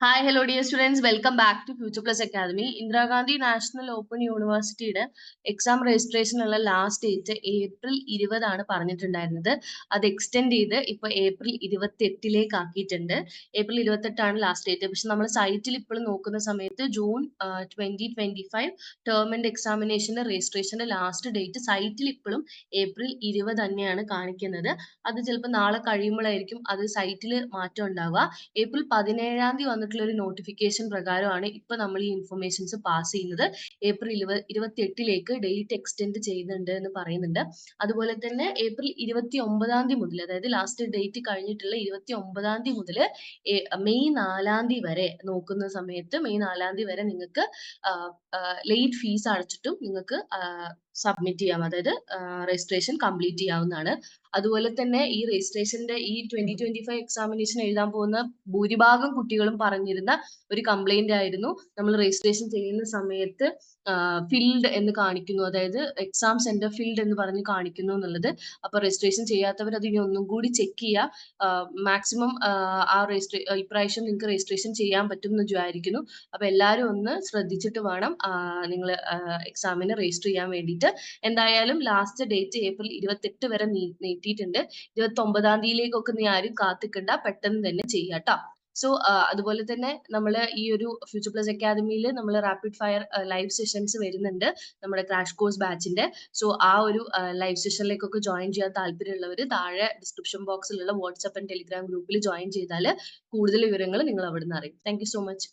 Hi hello dear students welcome back to future plus academy Indira Gandhi national open യൂണിവേഴ്സിറ്റിയുടെ exam രജിസ്ട്രേഷനുള്ള last date April ഇരുപതാണ് പറഞ്ഞിട്ടുണ്ടായിരുന്നത്. അത് extend ചെയ്ത് ഇപ്പൊ ഏപ്രിൽ ഇരുപത്തി എട്ടിലേക്ക് ആക്കിയിട്ടുണ്ട് ഏപ്രിൽ ഇരുപത്തെട്ടാണ് ലാസ്റ്റ് ഡേറ്റ് പക്ഷെ നമ്മൾ സൈറ്റിൽ ഇപ്പോഴും നോക്കുന്ന സമയത്ത് June twenty twenty five term end എക്സാമിനേഷന്റെ രജിസ്ട്രേഷന്റെ ലാസ്റ്റ് ഡേറ്റ് സൈറ്റിൽ ഇപ്പോഴും ഏപ്രിൽ ഇരുപത് തന്നെയാണ് കാണിക്കുന്നത്. അത് ചിലപ്പോൾ നാളെ കഴിയുമ്പോഴായിരിക്കും അത് സൈറ്റിൽ മാറ്റം ഉണ്ടാവുക. ഏപ്രിൽ പതിനേഴാം തീയതി വന്നിട്ടുള്ള ഒരു നോട്ടിഫിക്കേഷൻ പ്രകാരമാണ് ഇപ്പൊ നമ്മൾ ഈ ഇൻഫർമേഷൻസ് പാസ് ചെയ്യുന്നത്. ഏപ്രിൽ ഇരുപത് ഇരുപത്തി എട്ടിലേക്ക് ഡേറ്റ് എക്സ്റ്റെൻഡ് ചെയ്യുന്നുണ്ട് എന്ന് പറയുന്നുണ്ട്. അതുപോലെ തന്നെ ഏപ്രിൽ ഇരുപത്തി ഒമ്പതാം തീയതി മുതൽ അതായത് ലാസ്റ്റ് ഡേറ്റ് കഴിഞ്ഞിട്ടുള്ള ഇരുപത്തി ഒമ്പതാം തീയതി മുതൽ മെയ് നാലാം തീയതി വരെ നോക്കുന്ന സമയത്ത് മെയ് നാലാം തീയതി വരെ നിങ്ങൾക്ക് ലേറ്റ് ഫീസ് അടച്ചിട്ടും നിങ്ങൾക്ക് സബ്മിറ്റ് ചെയ്യാം. അതായത് രജിസ്ട്രേഷൻ കംപ്ലീറ്റ് ചെയ്യാവുന്നതാണ്. അതുപോലെ തന്നെ ഈ രജിസ്ട്രേഷന്റെ ഈ ട്വന്റി ട്വന്റി ഫൈവ് എക്സാമിനേഷൻ എഴുതാൻ പോകുന്ന ഭൂരിഭാഗം കുട്ടികളും പറഞ്ഞിരുന്ന ഒരു കംപ്ലൈന്റ് ആയിരുന്നു. നമ്മൾ രജിസ്ട്രേഷൻ ചെയ്യുന്ന സമയത്ത് ഫിൽഡ് എന്ന് കാണിക്കുന്നു. അതായത് എക്സാം സെന്റർ ഫിൽഡ് എന്ന് പറഞ്ഞ് കാണിക്കുന്നു എന്നുള്ളത്. അപ്പൊ രജിസ്ട്രേഷൻ ചെയ്യാത്തവർ അത് ഇനി ഒന്നും കൂടി ചെക്ക് ചെയ്യുക മാക്സിമം ആ രജിസ്ട്രേ ഇപ്രാവശ്യം നിങ്ങൾക്ക് രജിസ്ട്രേഷൻ ചെയ്യാൻ പറ്റും എന്ന് വിചാരിക്കുന്നു. അപ്പൊ എല്ലാവരും ഒന്ന് ശ്രദ്ധിച്ചിട്ട് വേണം നിങ്ങൾ എക്സാമിന് രജിസ്റ്റർ ചെയ്യാൻ വേണ്ടിയിട്ട്. എന്തായാലും ലാസ്റ്റ് ഡേറ്റ് ഏപ്രിൽ ഇരുപത്തെട്ട് വരെ നീട്ടിയിട്ടുണ്ട്. ഇരുപത്തി ഒമ്പതാം തീയതിയിലേക്കൊക്കെ നീ ആരും കാത്തിക്കണ്ട. പെട്ടെന്ന് തന്നെ ചെയ്യാട്ടോ സോ അതുപോലെ തന്നെ നമ്മൾ ഈ ഒരു ഫ്യൂച്ചർ പ്ലസ് അക്കാദമിയിൽ നമ്മൾ റാപ്പിഡ് ഫയർ ലൈവ് സെഷൻസ് വരുന്നുണ്ട് നമ്മുടെ ക്രാഷ് കോഴ്സ് ബാച്ചിന്റെ സോ ആ ഒരു ലൈവ് സെഷനിലേക്കൊക്കെ ജോയിൻ ചെയ്യാൻ താല്പര്യമുള്ളവർ താഴെ ഡിസ്ക്രിപ്ഷൻ ബോക്സിലുള്ള വാട്സ്ആപ്പ് ആൻഡ് ടെലിഗ്രാം ഗ്രൂപ്പിൽ ജോയിൻ ചെയ്താൽ കൂടുതൽ വിവരങ്ങൾ നിങ്ങൾ അവിടെ നിന്ന് അറിയും താങ്ക് സോ മച്ച്